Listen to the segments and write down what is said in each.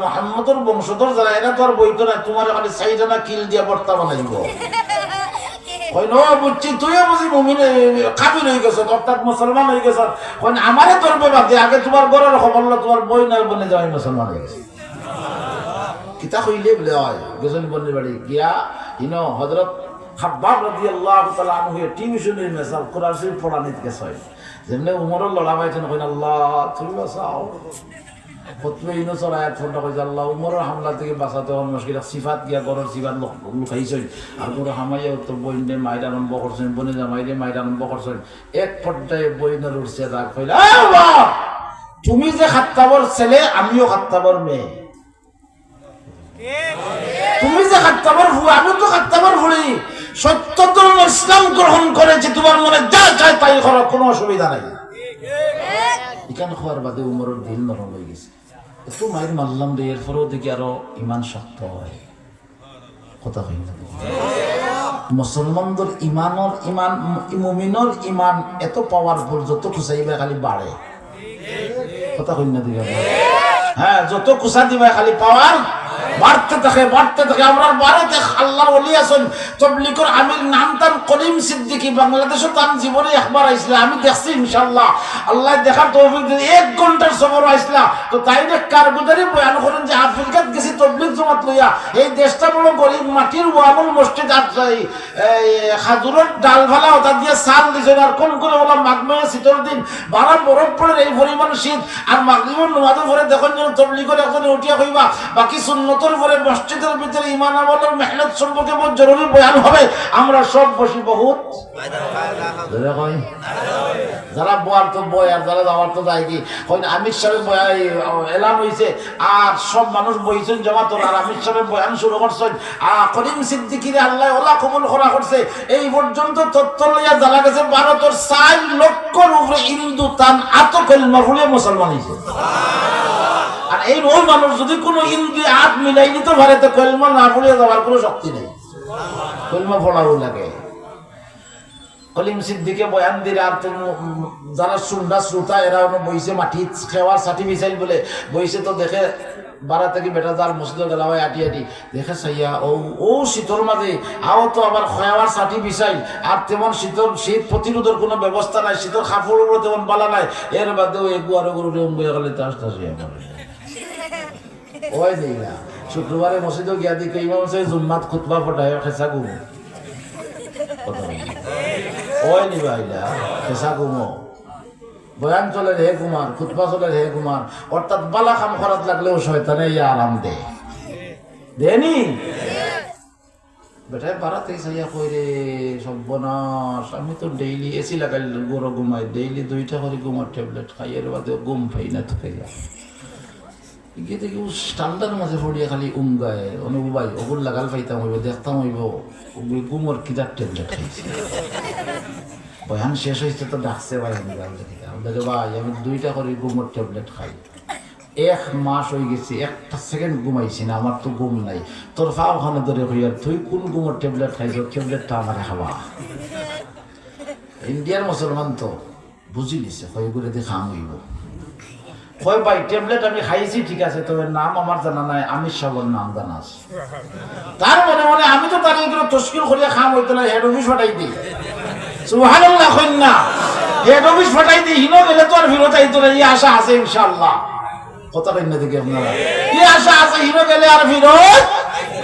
মোহাম্মদর বংশধর যারা এরা তো আর বইতো না তোমার খালি সাইডা না কিল দিয়া বর্তা বানাইব। বুঝছি তুইও বুঝি মুমিন কাবির হয়ে গেছ অর্থাৎ মুসলমান হয়ে গেছ। কই আমারে বাদ দিয়ে আগে তোমার খবর তোমার বই না বনে যাওয়াই মুসলমান হয়ে গেছে। কিতা কইলে বলে হয় গেছেন বন্যের বাড়ি গিয়া ইনো হজরত খাব্বাব রাদিয়াল্লাহু তাআলা আনহু টিউশনের মেসাল কোরআন শরীফ পড়ানিত গেছে। যেমনে উমরের লড়া পাইছেন কইন আল্লাহ তুমি বাঁচাও। হামলা থেকে গিয়া এক তুমি যে খাত্তাবর ছেলে, আমিও খাত্তাবর মেয়ে। তুমি যে খাত্তাবর ভু আমি তো খাত্তাবর ভুলি সত্য ইসলাম গ্রহণ করেছি তোমার মনে যা চায় তাই করো কোনো অসুবিধা নাই। এখানে খোয়ার বাদে উমরের দিল নরম হয়ে গেছে এত মায়ের মারলাম রে এরপরেও দেখি আরও ইমান শক্ত হয় কথা হয়ে না মুসলমানদের ইমানর ইমান মুমিনর ইমান এত পাওয়ারফুল যত খুচাইবে খালি বাড়ে কথা কই না দিকে হ্যাঁ যত খুচা দিবা খালি পাওয়ার বাড়তে থাকে বাড়তে থাকে আমরা বাড়িতে আল্লাহর ওলি আছেন। তবলিগর আমির নাম তার করিম সিদ্দিকী। বাংলাদেশে তার জীবনে একবার আইসলে, আমি দেখছি ইনশাল্লাহ আল্লাহ দেখার দিন এক ঘণ্টার সফর আইসলা। তো তাই যে কারগুজারি বয়ান করেন যে আফ্রিকাত গেছি তবলিগ জমাত লইয়া। এই দেশটা বড় গরিব মাটির ওয়ামুল মসজিদ আর এই খাজুরের ডাল ভালা ওটা দিয়ে সাল দিছেন। আর কোন করে বললাম মাগমে শীতের দিন। বারা বরফ পড়ে, এই পরিমাণ শীত। আর মাগরিবর নমাজের পরে দেখুন যেন তবলিগের একজনে উঠিয়া কইবা, বাকি সুন্নতর পরে মসজিদের ভিতরে ইমান আমলের মেহনত সম্পর্কে বহুত জরুরি বয়ান হবে। আমরা সব বসি বহুত। যারা বয়ার তো বয় আর যারা যাওয়ার তো যায় কি? আমির সাহেব এলান হইছে। আর সব মানুষ বইছেন জমা তোর আর আমির সাহেব বয়ান শুরু করছেন। আর করিম সিদ্দিকিরে আল্লাহ ওলা কবুল করা করছে। এই পর্যন্ত তথ্য লইয়া জানা গেছে, ভারতের চার লক্ষর উপরে হিন্দু তান আত কলমা ফুলে মুসলমান হয়েছে এই ওই মানুষ যদি কোনো হিন্দু হাত মিলাই নিতে পারে তো কলমা না ফুলিয়ে যাওয়ার কোনো শক্তি নেই। কলমা ফোড়াও লাগে। কলিম সিদ্দিকে বয়ান দিলে আর যারা শুনডা শ্রোতা, এরা বইছে মাটি খেওয়ার সাটি মিসাইল বলে। বইছে তো দেখে বারা থেকে বেটা যার মসজিদ গেলা হয় আটি আটি। দেখে সাইয়া, ও ও শীতর মাঝে, আও তো আবার খয়াবার সাটি বিছাই আর তেমন শীতর শীত প্রতিরোধের কোনো ব্যবস্থা নাই কাপড় উপরে তেমন বালা নাই। এর বাদেও এগু আর গরু বইয়া গেলে তাস তাস ওই দেই না। শুক্রবারে মসজিদে গিয়া দিকে ইমাম সাহেব জুম্মাত খুতবা ফটায় খেসা বলি। ওই নিবা আইলা খেসা ঘুমো বয়ান চলে হে কুমার খুতবা চলে হে কুমার। অর্থাৎ বালা কাম করাত লাগলেও শয়তানে ইয়া আরাম দে। দেনি বেটায় বাড়াতে চাইয়া কই রে সর্বনাশ। আমি তো ডেইলি এসি লাগাই গরো ঘুমাই ডেইলি দুইটা করে ঘুমার ট্যাবলেট খাই এর বাদে ঘুম পাই না তো খাইয়া। গিয়ে দেখি ও ঠান্ডার মাঝে পড়িয়া খালি উম গায়ে। অনুবাই ওগুলো লাগাল পাইতাম হইব, দেখতাম হইব ঘুমোর কিতার ট্যাবলেট খাইছে বয়ান শেষ হয়েছে তো ডাকছে ভাই আমি গাল দেখি। দেখে ভাই, আমি দুইটা করে ঘুমোর ট্যাবলেট খাই। এক মাস হয়ে গেছে, একটা সেকেন্ড ঘুমাইছি না, আমার তো ঘুম নাই। তোর ফা ওখানে ধরে হইয়া তুই কোন ঘুমোর ট্যাবলেট খাইছ? ট্যাবলেটটা আমার খাওয়া। ইন্ডিয়ার মুসলমান তো বুঝি নিছে হয়ে করে দিয়ে খাম হইব। কয় ভাই ট্যাবলেট আমি খাইছি, ঠিক আছে, তবে নাম আমার জানা নাই আমি সবর নাম জানা আছে। তার মনে মনে আমি তো তার এগুলো তস্কিল করিয়া খাম হইতো না হেড অফিস ফাটাই দিই। সুবহানাল্লাহ কইন না হেড অফিস ফাটাই দিই, হিনো গেলে তো আর ফিরত আইতো না, এই আশা আছে ইনশাআল্লাহ। কথা কইন না আপনারা। এই আশা আছে, হিনো গেলে আর ফিরত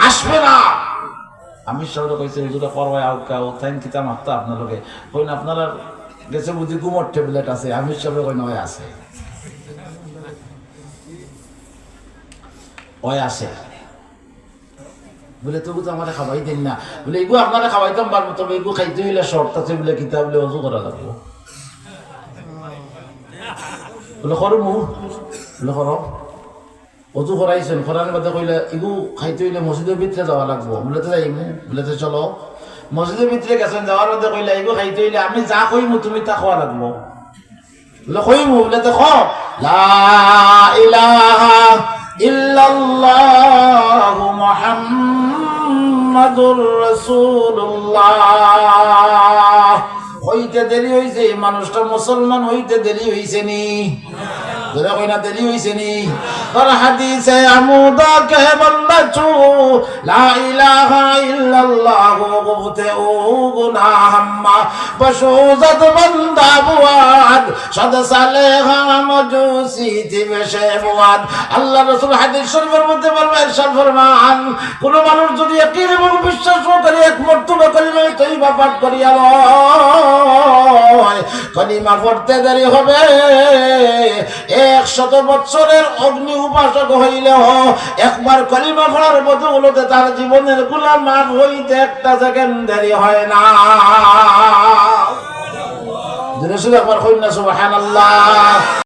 আসবে না। আমি সবাই কইছে, হুজুরা করবাই আউ কাউ থ্যাংক কিতা মাত্তা আপনালোকে কইন, আপনারা গেছে বুঝি গুমর ট্যাবলেট আছে আমি সবাই কইন হয় আছে। ওই আছে বলে, তবু তো আমার খাবাই দেন না। বলে, এগু আপনারা খাওয়াইতাম পারব তবে এগু খাইতে হইলে শর্ট আছে বলে কিতাব বলে অজু করা লাগবো? বলে, করো মু। বলে, করো। অজু করাইছেন, করার বাদে কইলে, এগু খাইতে হইলে মসজিদের ভিতরে যাওয়া লাগবো। বলে, তো যাইমু বলে, তো চলো। মসজিদের ভিতরে গেছেন, যাওয়ার বাদে কইলে, এগু খাইতে হইলে আমি যা কইমু, তুমি তা খাওয়া লাগবো। বলে, কইমু? বলে, তো খ। লা ইলাহা ইল্লাল্লাহু মুহাম্মাদুর রাসূলুল্লাহ। হইতে দেরি হইছে মানুষটা মুসলমান হইতে দেরি হইছে নি। ধরে কইনা দেরি হইছে নি। তোর হাদিসে আমুদা কে বললাচু, লা ইলাহা ইল্লাল্লাহ গুবতে ও গুনাহাম্মা বশুজত বন্দা বুয়াদ, সদ সালেহা মজুসি দিবেশে বুয়াদ আল্লাহ রাসূল হাদিস শরীফের মধ্যে বলবেন ইরশাদ ফরমান, কোন মানুষ যদি একই এবং বিশ্বাস করে এক মর্তবা করিলে তৈবা পাঠ করিয়া লয়। কলিমা পড়তে দেরি হবে। একশত বৎসরের অগ্নি উপাসক হইলেও একবার কলিমা পড়ার বদৌলতে তার জীবনেরগুলা মাফ হইতে একটা সেকেন্ড দেরি হয় না। একবার কন্যা সুবাহ